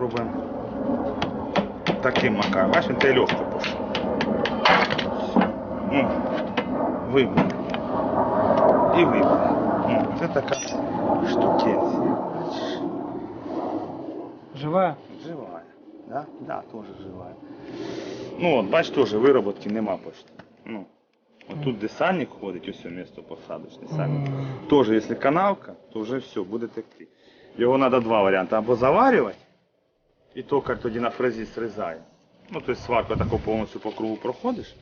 Пробуємо таким макаром. Бачиш, він те легко пішов. О, вибив. І вибив. О, Це така штукенція. Бачиш? Живая? Живая. Да? Да, тоже живая. Ну от, бач, теж вироботки нема почти. Ну, от тут де сальник ходить, ось місто посадочне сальник. М. Тоже, якщо канавка, то вже все, буде текти. Його треба два варіанти. Або заварювати, І токар тоді на фрезі срізає. Ну, тобто сварку таку повністю по кругу проходиш,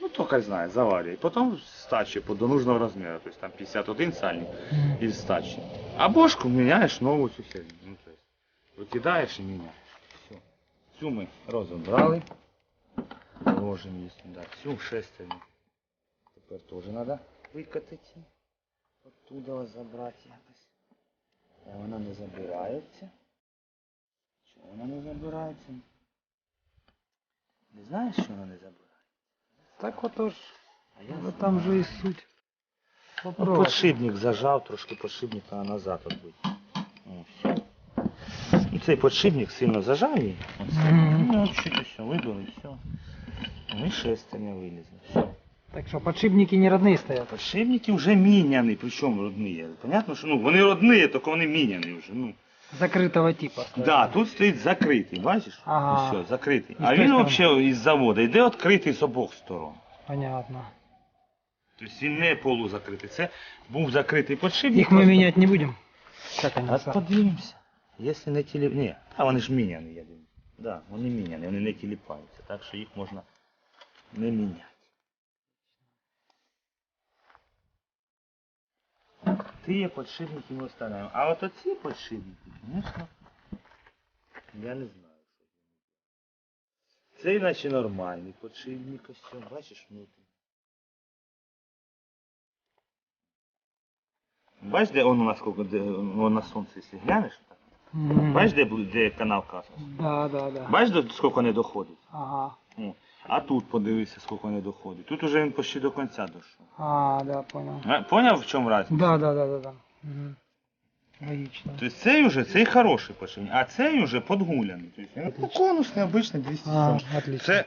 ну токар знає, заварює. І потім стачує по до нужного розміру. Тобто там 51 сальник і стачі. А бошку міняєш нову цю херню. Ну, тобто, викидаєш і міняєш. Все. Цю ми розібрали. Ложимо її сюди. Цю шестерню. Тепер теж треба викатати. Оттуда забрати якось. А вона не забирається. Вона не забирається? Не знаєш, що вона не забирається? Так отож. А я Ну там же і суть. Ну, подшипник зажав, трошки подшипника назад отбить. О, все. Ну, цей подшипник сильно зажав її. Ну, чуть все, вибили, все. Ну і шестерня вилізла. Все. Так що подшипники не родные стоят. Подшипники вже міняні, причому родні. Понятно, що ну, вони родні, тільки вони міняні вже. Ну. Закрытого типа. Да, тут стоїть закритий, бачиш? Ага. Все, закритий. А він взагалі із заводу йде відкритий з обох сторон. Понятно. Тобто він не полузакритий. Це був закритий подшипник. Их мы просто- менять не будем. Как они А подивимося. Якщо не тілі... Ні, а вони ж міняні, я думаю. Да, вони міняні, вони не тіліпаються, так що їх можна не міняти. Ті подшипники ми оставляємо. А от оці подшипники, звісно, я не знаю. Це іначе нормальний подшипник, ось цього, бачиш, внутрі. Бачиш, де он у нас сколько, де, ну, на сонці, якщо глянеш, так. Бачиш, де, бу- де канавка? Да, да, да. Бачиш, де, скільки не доходить? Ага. О. А тут подивися, скільки не доходить. Тут уже він почти до кінця дійшов. А, да, понял. А, Поняв, в чому разниця? Да, да, да, да, да. Мгм. Логично. Тобто цей уже, цей хороший починь, а цей уже подгуляний. Тобто він ну, конусний, обичний 207. А, отлично. Це,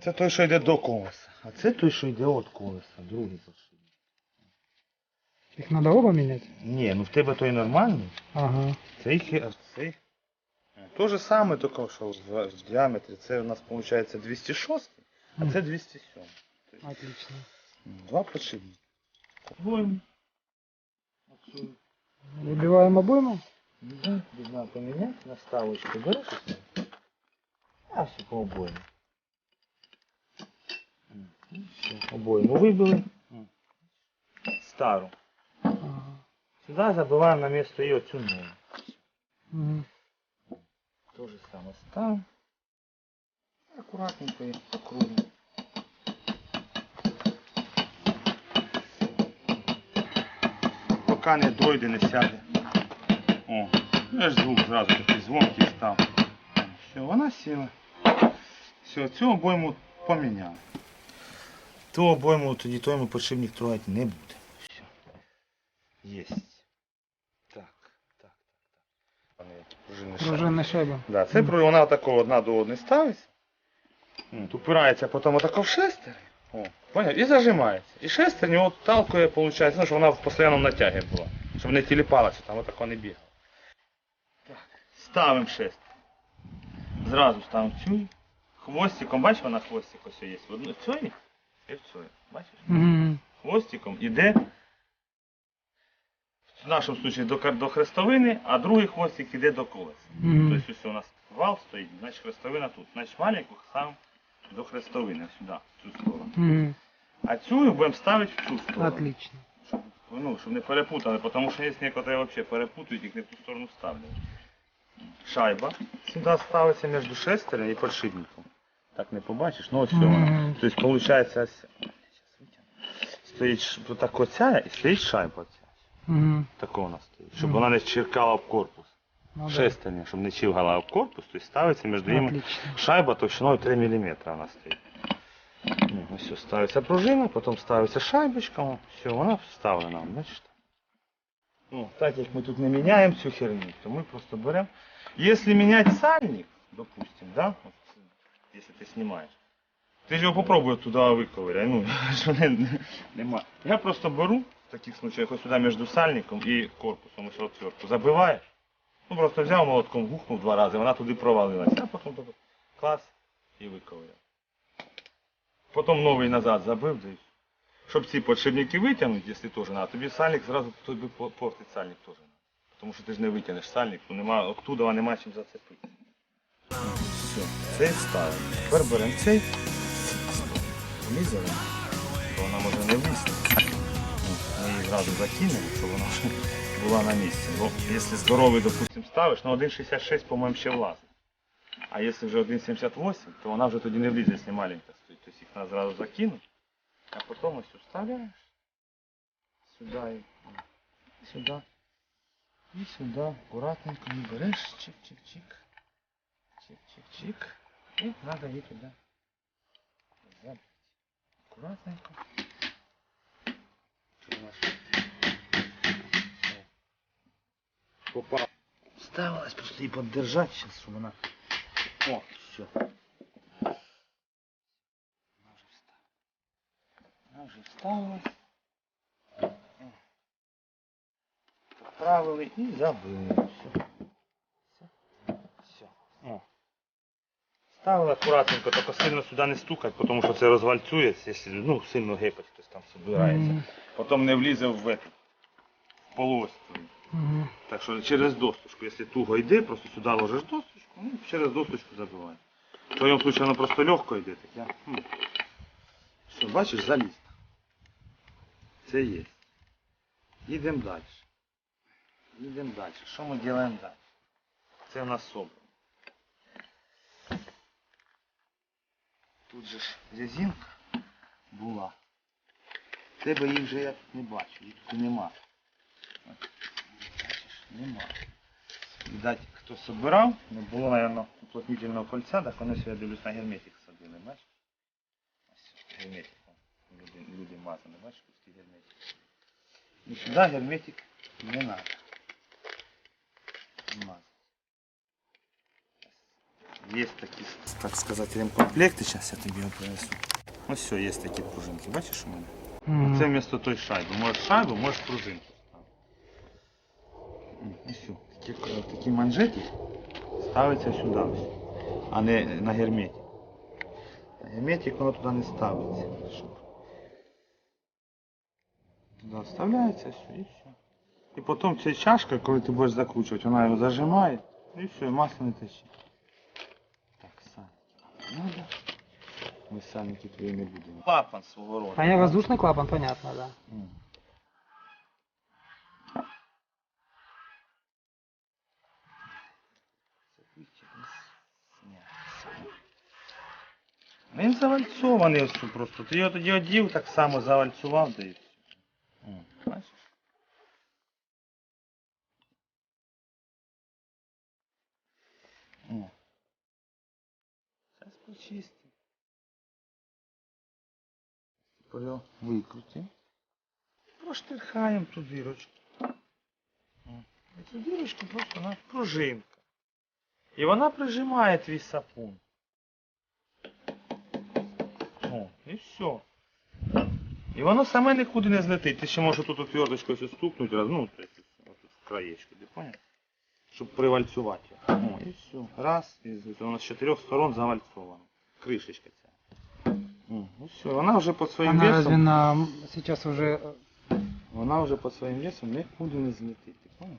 це той, що йде до колеса. А це той, що йде від колеса, другий подшипник. Их надо оба менять? Ні, ну в тебе той нормальний. Ага. Цей, хе- цей. То же саме, тільки що в, в діаметрі. Це у нас виходить 206, а це 207. Отлично. Два подшипника. Обойму. Оцю. Выбиваем обойму? Да, надо поменять наставочку. Берешь и ставишь? А все по обойму. М, і все. Обойму вибили. М. Стару. Ага. Сюди забиваємо на місце її оцю нову. Мгм. То же самое ставим. Аккуратненько и по кругу. Поки не дойде, не сяде. О, ну, я ж звук зразу такий звонкий став. Все, вона сіла. Все, цю обойму поміняли. Ту обойму тоді той ми подшипник трогати не буде. Все. Єсть. Так, так, так, так. Вони пружини шайби. Пружинная шайба. Да, це mm. вона отако одна до одної ставиться. Упирається потім отако в шестер. О, поняв? І зажимається. І шестерню от талкує, виходить, ну, щоб вона в постійному натягі була. Щоб не тіліпалася, там отако не бігала. Так. Ставимо шестер. Зразу ставимо цю. Хвостиком, бачиш, вона хвостик ось є. В цієї і в цієї. Бачиш? Мгм. хвостиком іде в нашому случаї до, до хрестовини, а другий хвостик іде до колеса. Тобто ось у нас вал стоїть, значить хрестовина тут. Значить маленьку сам до хрестовини сюди, в цю сторону. А цю будемо ставити в цю сторону. Отлично. Щоб, ну, щоб не перепутали, тому що є некоторі взагалі перепутують, їх не в ту сторону ставлять. Шайба сюди ставиться між шестернем і подшипником. Так не побачиш, ну ось вона. Тобто виходить ось. Стоїть так оця і стоїть шайба ця. Мгм. Така у нас стоїть. Щоб вона не чиркала об корпус. Ну. Шестерня, щоб не чивгала об корпус, то есть ставиться між ними Отлично. шайба товщиною 3 мм нас стоїть. Ну, Ось все, ставиться пружина, потім ставиться шайбочка, о, все, вона вставлена, бачите. Ну, так як ми тут не міняємо цю херню, то ми просто беремо Если менять сальник, допустим, да, вот, если ты снимаешь, ти ж його попробуй туди виковиряй, ну, що не, нема. Я просто беру таких случаях ось сюди між сальником і корпусом, ось отвертку, забиваєш, ну просто взяв молотком, гухнув два рази, вона туди провалилася, а потім клас і виковиряв. Потім новий назад забив, да. Щоб ці подшипники витягнути, якщо теж треба, тобі сальник зразу тобі портить сальник теж. Тому що ти ж не витягнеш сальник, ну нема, оттуда нема чим зацепити. Все, цей вставимо. Тепер беремо цей, вліземо, бо вона може не влізти. Ну, зразу закинемо, щоб вона була на місці. Бо якщо здоровий, допустим, ставиш, ну 1,66, по-моєму, ще влазить. А якщо вже 1,78, то вона вже тоді не влізе, якщо маленька стоїть. Тобто їх треба зразу закинути, а потім ось вставляєш сюди і сюди. І сюди акуратненько не береш, чик-чик-чик. Чик-чик-чик. І треба її туди. забити. Акуратненько. Щоб вона ж- О. Попав. Ставилась, просто її поддержать зараз, щоб вона... О, все. Вона вже встала. Вона вже вставилась. Поправили і забили. Все. Все. Все. О. Ставили акуратненько, тільки сильно сюди не стукать, тому що це розвальцюється, якщо ну, сильно гепать, хтось там собирається. Мгм. Потім не влізе в, в полуось. Мгм. Так що через досточку, якщо туго йде, просто сюди ложиш досточку, ну, через досточку забиваєш. В твоєму случае воно просто легко йде. Так я, хм. Що, бачиш, заліз. Це є. Їдемо далі. Їдемо далі. Що ми робимо далі? Це у нас собрано. Тут же ж резинка була. Тебе їх вже я не бачу, їх тут нема. От, Бачиш, нема. Видать, хто собирав, не було, мабуть, уплотнительного кольця, так вони сюди дивлюсь на герметик садили, бачиш? Ось герметик. Люди, люди мазали, бачиш, пусті герметик. І сюди герметик не треба. Мазати. Є такі, так сказати, ремкомплекти, зараз я тобі його принесу. Ось все, є такі пружинки, бачиш у мене? Мгм. Це вместо той шайби. Можеш шайбу, можеш. М, І все. Такі, е, такі манжети ставиться сюди ось, а не на герметик. На герметик воно туди не ставиться. Щоб... Туди вставляється все і все. І потім ця чашка, коли ти будеш закручувати, вона його зажимає, і все, і масло не тече. Так, нам надо. Ми сальники твої не будемо. Клапан свого роду. А я воздушный клапан, понятно, да. Він завальцований ось тут просто. Ти його тоді одів, так само завальцював, да і все. М, Бачиш? О. Зараз почистимо. Тепер його викрутимо. Проштрихаємо ту дірочку. О, І цю дірочку просто на пружинка. І вона прижимає твій сапун. О, і все. І воно саме нікуди не злетить. Ти ще можеш тут отверточкою ось стукнути, раз, ну, в краєчку, ти понял? Щоб привальцювати. О, і все. Раз, і воно з чотирьох сторон завальцовано. Кришечка ця. І все. Вона вже по своїм Она весом. разве на сейчас уже э, Вона вже по своїм весом нікуди не злетить, ти понял?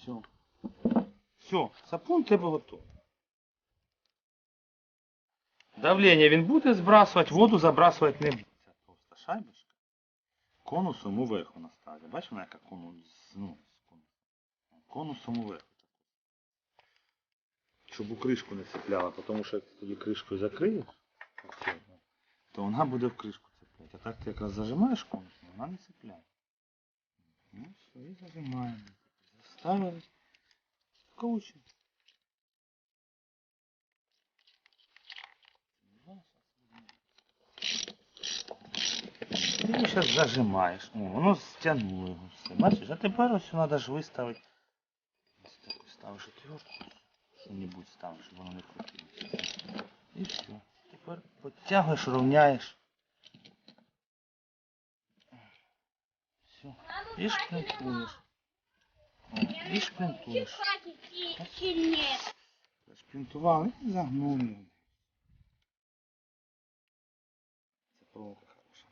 Все. Все, сапун в тебе готовий. Давлення він буде збрасувати, воду забрасувати не буде. Ця товста шайбочка. Конусом уверху вона ставить. Бачиш, вона яка конус, ну, конусом. Уверху. Щоб у кришку не цепляла, тому що як ти тоді кришкою закриєш, ну, то вона буде в кришку цепляти. А так ти якраз зажимаєш конус, і вона не цепляє. Ну, все, і зажимаємо. Заставили. Кручимо. Ти зараз зажимаєш. О, воно стягнуло його все. Бачиш, а тепер ось треба ж виставити. Ось так отвертку, що-небудь ставиш, щоб воно не крутилося. І все. Тепер підтягуєш, рівняєш. Все. І шплінтуєш. І шплінтуєш. Шплінтував і загнув проволока хороша,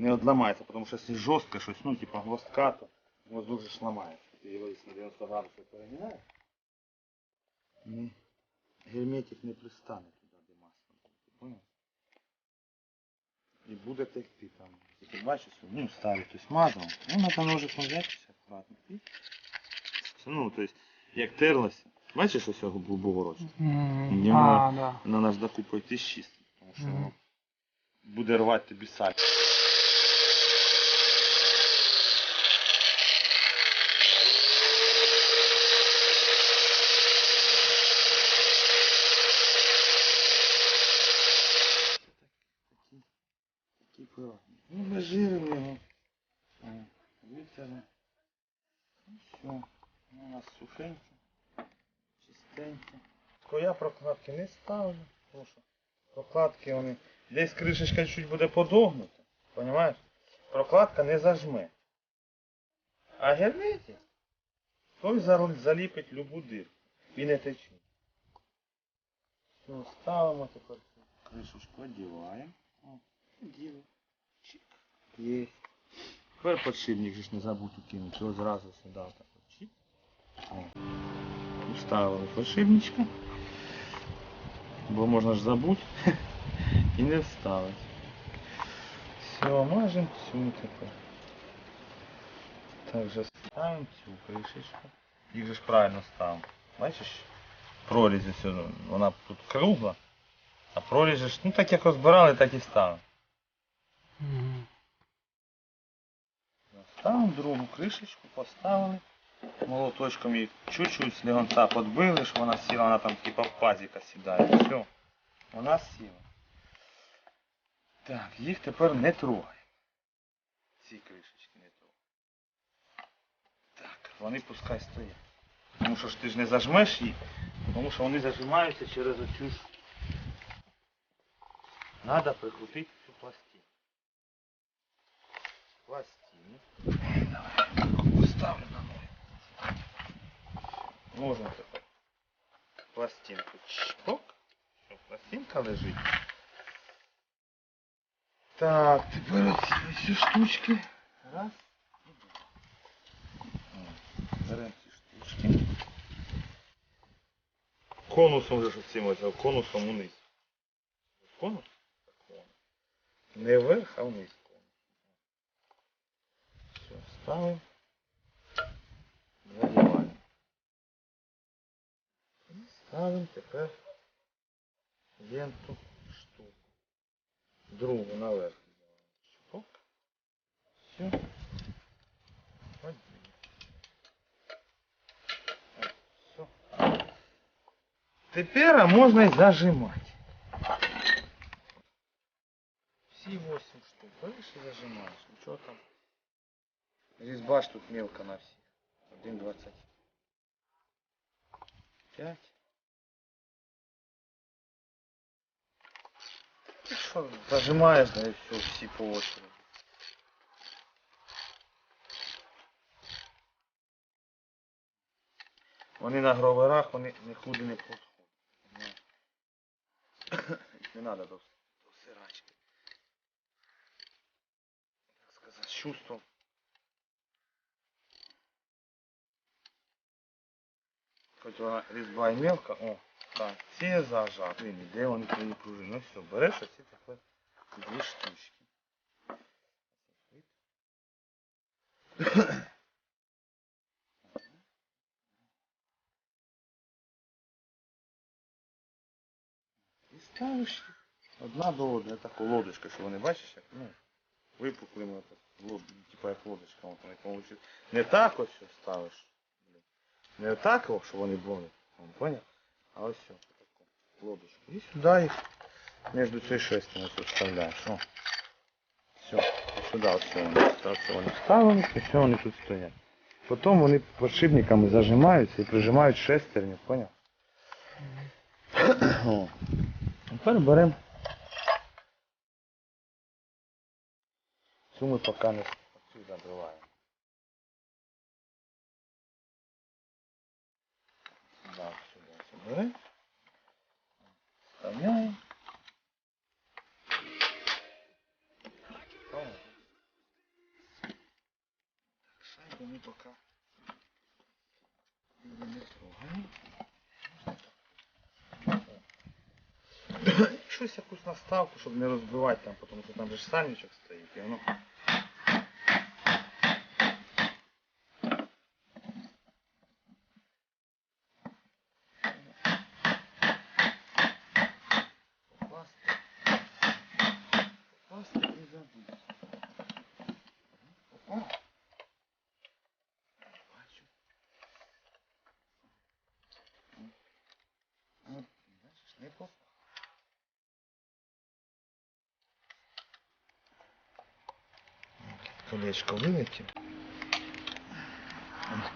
не одламається, тому що якщо жорстко щось, ну, типа гвоздка, то воздух же ламається. Ти його якщо на 90 градусів перемінаєш, ні, герметик не пристане туди, де масло. Ти? І буде текти там. Ти бачиш, ну, ставить, то есть мазал. Ну, надо ножиком взятися аккуратно. І... Ну, то есть, як терлося. Бачиш, ось його бугорочок? М, Нема. А, да. На наждаку пройти з чистим, тому що Мгм. воно буде рвати тобі саль. Такі, такі пироги. Ну, ми його. Витерли. Ну все. Ну, у нас сухеньке, чистеньке. Тако я прокладки не ставлю, тому що прокладки вони. Десь кришечка чуть буде подогнута. Понимаєш? Прокладка не зажме. А герметик, той за- заліпить любу дирку. І не тече. Все, ставимо тепер кришечку, одіваємо. О, оділи. Чик. Є. Тепер подшипник же не забудь укинути. Його зразу сюди так. О. Вставили подшипничка. Бо можна ж забути і не вставити. Все, можемо цю тепер. Также ставимо цю кришечку. Їх же ж правильно ставимо. Бачиш? Прорізі сюди. Вона тут кругла. А прорізі ж, ну так як розбирали, так і ставимо. Ставимо другу кришечку, поставили. Молоточком її чуть-чуть слегонца подбили, щоб вона сіла, вона там типа пазіка сідає. Все. Вона сіла. Так, їх тепер не трогаємо. Ці кришечки не трогаємо. Так, вони пускай стоять. Тому що ж ти ж не зажмеш їх, тому що вони зажимаються через оцю. Надо прикрутити цю пластину. Пластину. Давай, поставлю на ноги. Можна тепер пластинку чпок. Все, пластинка лежить. Так, тепер оці ці штучки. Раз. і два. О, Беремо ці штучки. Конусом же ж цим конусом униз. Конус? Конус. Не вверх, а вниз конус. Все, ставимо. Задіваємо. І ставимо тепер ленту штуку. Другу наверх. Чпок. Все. Все. Тепер можна і зажимати. Всі 8 штук. Береш і зажимаєш. Нічого там. Різьба ж тут мелко на всіх. 1,20. 5. Що, зажимаєш, да і все, всі по очереди. Вони на гроверах, вони нікуди не підходять. Не треба до, до сирачки. Так сказати, з чувством. Хоч вона різьба і мелка, о, так, ці зажат. Блін, де вони твої пружини? Ну все, береш оці тепер дві штучки. І ставиш одна до одної, така лодочка, що вони бачиш, як, ну, лод, типа як лодочка, получить. Не так ось що ставиш. Не так, о, щоб вони були. Поняв? А ось все, лодочку. І сюди їх між цією шестями тут вставляєш. О. Все. Сюди ось вони. Вони вставили, і все вони тут стоять. Потім вони подшипниками зажимаються і прижимають шестерню, поняв? О. Тепер беремо. Цю ми поки не цю забиваємо. сюди заберемо. Вставляємо. Понял? Шайбу ми поки не трогаємо. Щось якусь наставку, щоб не розбивати там, тому що там же ж сальничок стоїть, і воно. Колечко вилетів.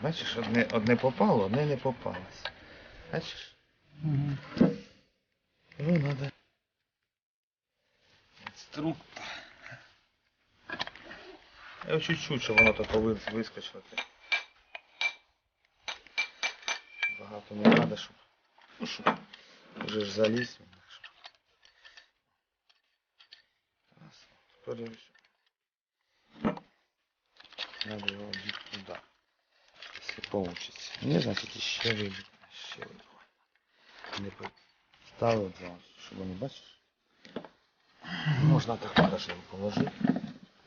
Бачиш, одне, одне попало, одне не попалось. Бачиш? Мгм. Ну, надо. Инструктор. Я чуть-чуть, щоб воно тако ви- вискочило. Багато не треба, щоб. Ну, щоб вже ж заліз. що. Раз. Тепер я ось. Надо його одіти туди. Якщо получится. Не, значить, ще вибити. Ще вибити. Не поставив зразу, щоб вони бачиш. Можна так теж його положити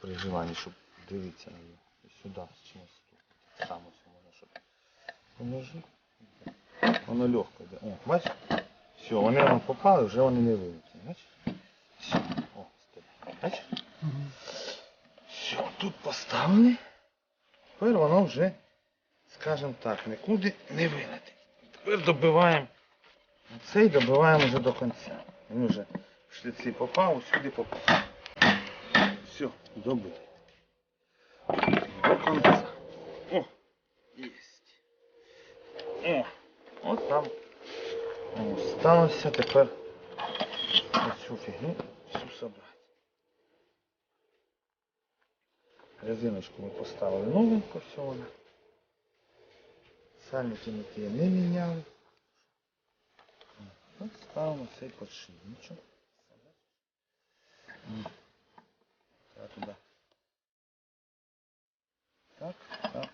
при желанні, щоб дивитися на нього. І сюди з чимось тут. Так само все можна, щоб положити. Воно легко йде. О, бачиш? Все, вони вам попали, вже вони не вилетіли. Бачиш? Все, о, стоп. Бачиш? Мгм. Все, тут поставили. Тепер воно вже, скажімо так, нікуди не вилетить. Тепер добиваємо. Цей добиваємо вже до кінця. Він вже в шліці попав, сюди попав. Все, добитий. До кінця. О! Єсть. О! От там. О, сталося тепер оцю фігню всю собрати. Резиночку ми поставили новенько, все вона. Сальники ми ті не міняли. От ставимо цей подшипничок. М. Та туди. Так, так, так.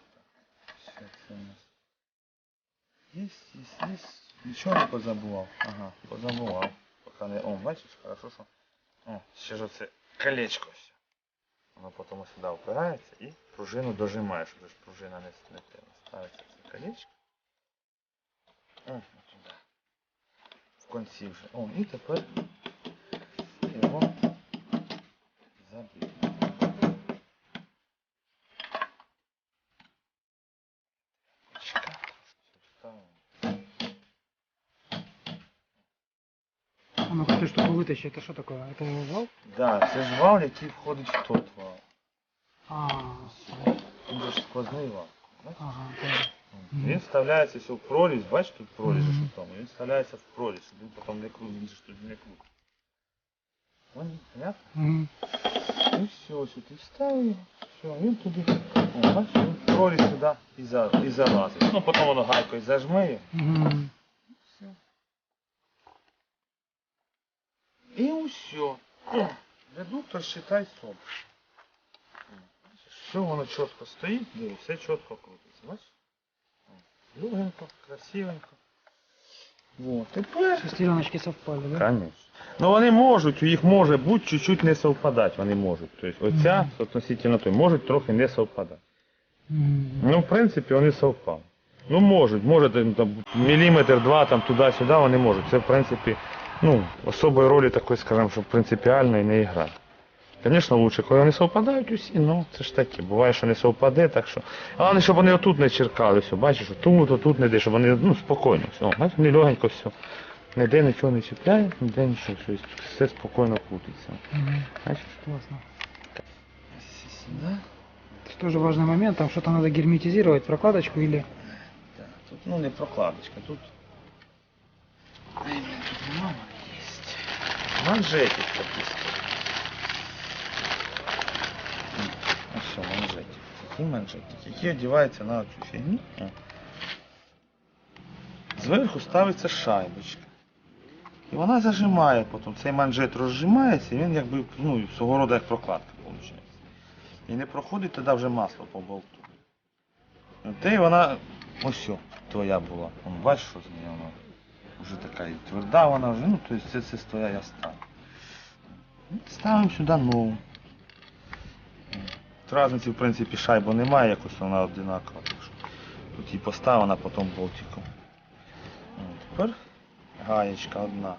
Все, це у нас. Єсть, єсть, єсть. Нічого не позабував. Ага, позабував. Поки не. О, бачиш, хорошо, що. О, ще ж оце колечко все. Воно потім сюди впирається і пружину дожимаєш, щоб ж пружина не снете. Ставиться це колечко. О, туди. В кінці вже. О, і тепер його забити. Чекай. Ставимо. А ну эту штуку вытащи, это что такое? Это вал? Да, це ж вал, який входить в тот вал. А, Він же ж сквозний вал. Бачиш? ага, понял. Він вставляється все в прорізь, бачиш тут прорізь Мгм. mm -hmm. Він вставляється в прорізь, щоб він потім не крутить, він же ж тут не крутить. Понял? Понятно? Мгм. І все, ось ти вставив його, все, він туди, о, бачиш, він в прорізь сюди і, за, і залазить. Ну, потім воно гайкою зажме його. Мгм. Все. І усе. О, редуктор считай собі. Все воно чітко стоїть, диви, все чітко крутиться. Бачиш? О, красивенько. Вот, тепер. Шестереночки совпали, да? Конечно. Ну вони можуть, у їх може бути чуть-чуть не совпадати, вони можуть. Тобто оця Мгм. относительно той, можуть трохи не совпадати. Мгм. Ну, в принципі, вони совпали. Ну, можуть, може там, там, міліметр, два, там туди-сюди вони можуть. Це, в принципі, ну, особої ролі такої, скажімо, що принципіальної не грає. Звісно, лучше, коли вони совпадають усі, ну це ж таке. Буває, що не совпаде, так що. Але щоб вони отут не черкали, все, бачиш, отут, отут не де, щоб вони ну, спокійно, все. Бачиш, вони легенько все. Ніде нічого не чіпляє, ніде нічого, все, все спокійно крутиться. Бачиш? Классно. Сюди. Это тоже важный момент, там что-то надо герметизировать, прокладочку или... Так, тут ну не прокладочка, тут. Ай, блин, тут мама есть. Манжетик такий. Ось що, манжетик, який одягається на цю фігню. Зверху ставиться шайбочка. І вона зажимає потім. Цей манжет розжимається, і він якби ну, свого роду як прокладка виходить. І не проходить тоді вже масло по болту. Те вона ось твоя була. Вон, бачиш, що з нею вона вже така і тверда вона вже, ну тобто це, це твоя я ставлю. Ставимо сюди нову. Разниці в принципі шайбу немає, якось вона одинакова. Тут її поставлена потім болтиком. Тепер гаєчка одна.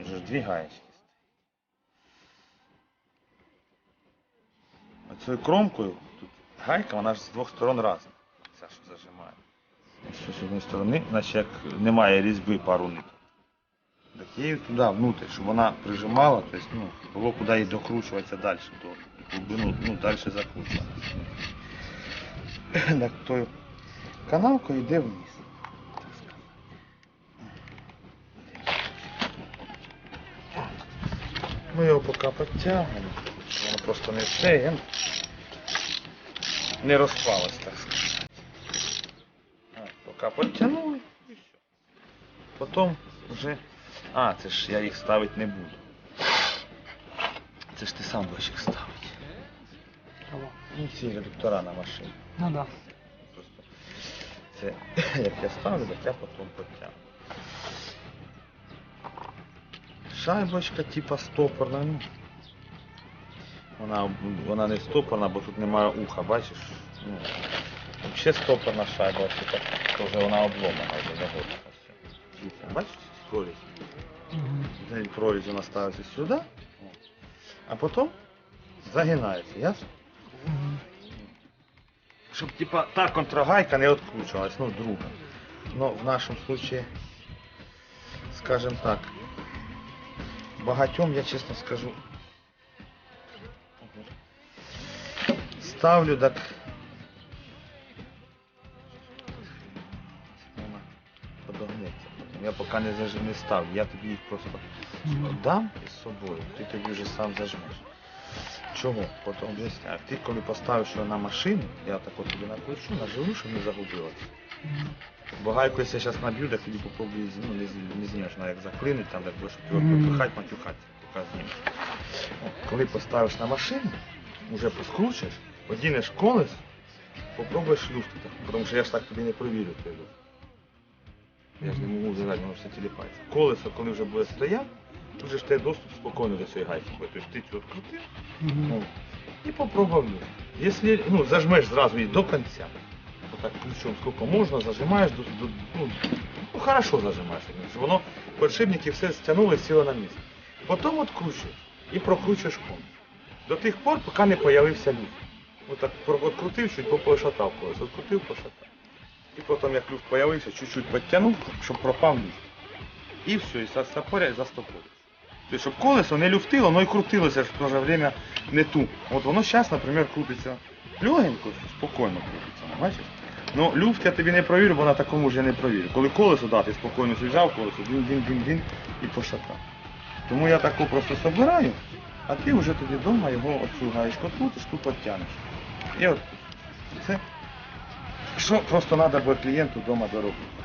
Вже ж дві гаєчки. Оцею кромкою тут гайка, вона ж з двох сторон разом. Ця що зажимає. Ось з однієї сторони, наче як немає різьби пару ниток. Так її туди, внутрь, щоб вона прижимала, тобто, ну, було куди її докручуватися далі, глибину, ну, далі закручуватися. Так тою канавкою йде вниз. Ми його поки підтягнемо. Воно просто не все, не розпалось, так сказати. Поки підтягнули і все. Потім вже. А, це ж я їх ставити не буду. Це ж ти сам будеш їх ставити. Ну, ці редуктора на машині. Ну да. Просто це як я ставлю, так я потім потягну. Шайбочка типа стопорна. Ну. Вона, вона не стопорна, бо тут немає уха, бачиш? Ну, взагалі стопорна шайба, така, то вже вона обломана вже загодна. Бачиш, прорізь? Цей прорізь вона ставиться сюди, а потім загинається, ясно? Мгм. Щоб типа та контрагайка не відкручувалась, ну друга. Ну, в нашому случае, скажем так, багатьом, я чесно скажу, ставлю так. Вона подогнеться потім. Я поки не заж... не ставлю, я тобі їх просто Мгм. дам із собою, ти тоді вже сам зажмеш. Чого? Потім об'ясняю. Ти коли поставиш його на машину, я так от тобі накручу, наживу, щоб не загубилося. Бо гайку, якщо я зараз наб'ю, так тоді попробую ну, не, не знімеш, як заклинить, там так будеш його Мгм. матюхати, поки знімеш. Коли поставиш на машину, вже поскручиш, одінеш колес, попробуєш люфтити, тому що я ж так тобі не провірю той люфт. Я ж не можу взагалі, воно все тіліпається. Колесо, коли вже буде стояти, вже ж тебе доступ спокійно до цієї гайки. Тобто ти цю відкрутив, ну, і попробував. Якщо ну, зажмеш зразу її до кінця, отак ключом скільки можна, зажимаєш до, до ну, ну хорошо зажимаєш, щоб воно подшипники все стягнули, сіло на місце. Потім відкручуєш і прокручуєш кон. До тих пор, поки не з'явився люфт. Отак відкрутив, чуть пошатав колесо, відкрутив, пошатав. І потім як люфт з'явився, чуть-чуть підтягнув, щоб пропав люфт. І все, і застопоря, і. Тобто, щоб колесо не люфтило, воно і крутилося в те же время не ту. От воно зараз, наприклад, крутиться легенько, спокійно крутиться, ну, бачиш? Ну, люфт я тобі не провірю, бо на такому вже не провірю. Коли колесо дати, спокійно з'їжджав колесо, він-він-він-він і пошатав. Тому я таку просто собираю, а ти вже тоді вдома його оцю гаєчку крутиш, ту підтягнеш. І от це. Що просто треба буде клієнту вдома доробити.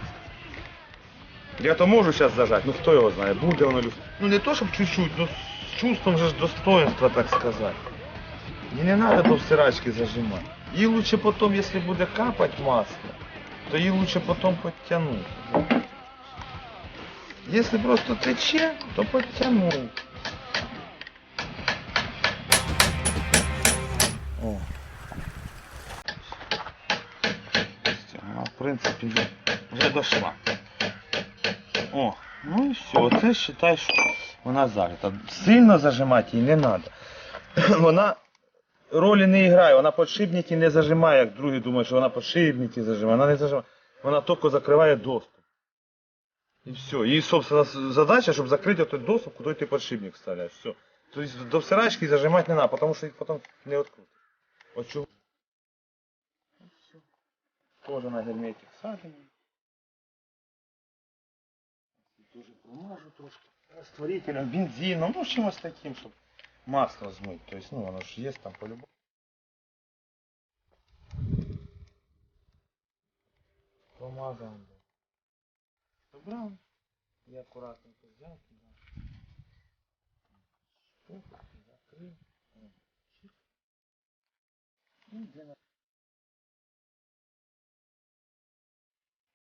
Я то можу зараз зажати, ну хто його знає, буде воно. Ну не то, щоб чуть-чуть, ну з чувством же ж достоинства, так сказати. І не треба до всирачки зажимати. Її лучше потім, якщо буде капати масло, то її лучше потім підтягнути. Якщо просто тече, то підтягнув. В принципі, вже дошла. О, ну і все, оце вважай, що вона зажата. Сильно зажимати її не треба. Вона ролі не грає, вона подшипники не зажимає, як другі думають, що вона подшипники зажимає. Вона не зажимає. Вона тільки закриває доступ. І все. Її, собственно, задача, щоб закрити той доступ, куди ти подшипник вставляєш. Все. Тобто до всирачки зажимати не треба, тому що їх потім не відкрутиш. От чого Тоже на герметик садимо. Тоже промажу трошки. Растворителем, бензином, ну чимось таким, щоб масло змить. То есть, ну, воно ж є там по-любому. Помазав. Добрав. І акуратненько взяв туди. Шпук, закрив. О, чик. Ну, для